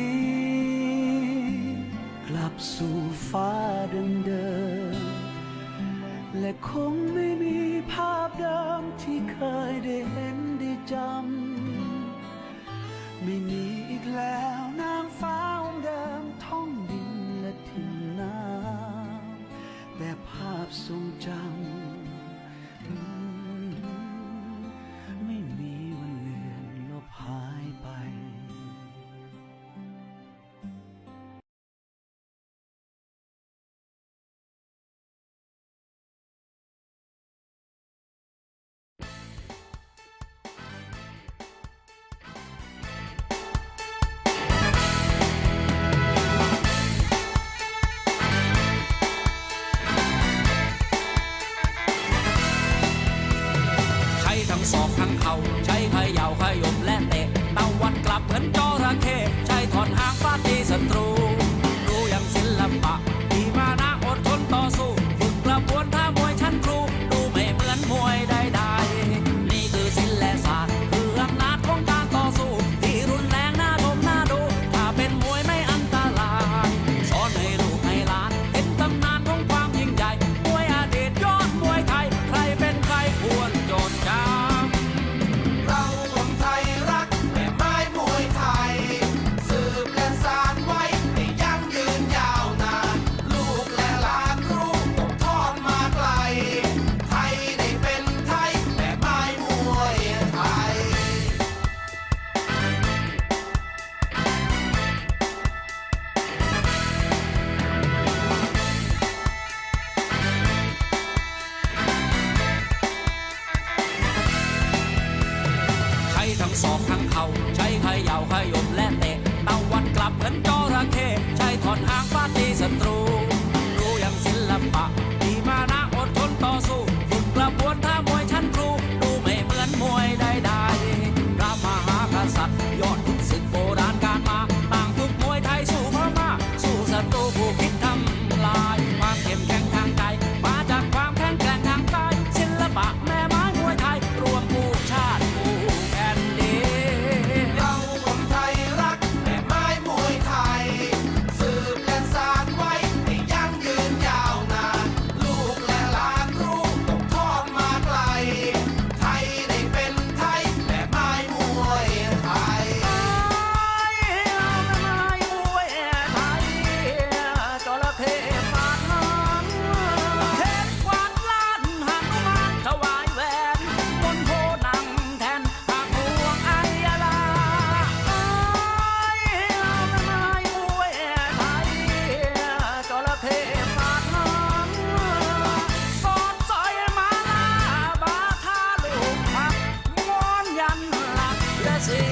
้ บสู่ฟ้าเดิมเดิมและคงไม่มีภาพเดิมที่เคยได้เห็นได้จำ ไม่มีอีกแล้วนางฟ้าองเดิมท้องดินและถิ่นน้ำแต่ภาพทรงจำ ศอกทั้งเข่าใช้ สอกทั้งเขาใช้ขยาวขยมและเตะ see.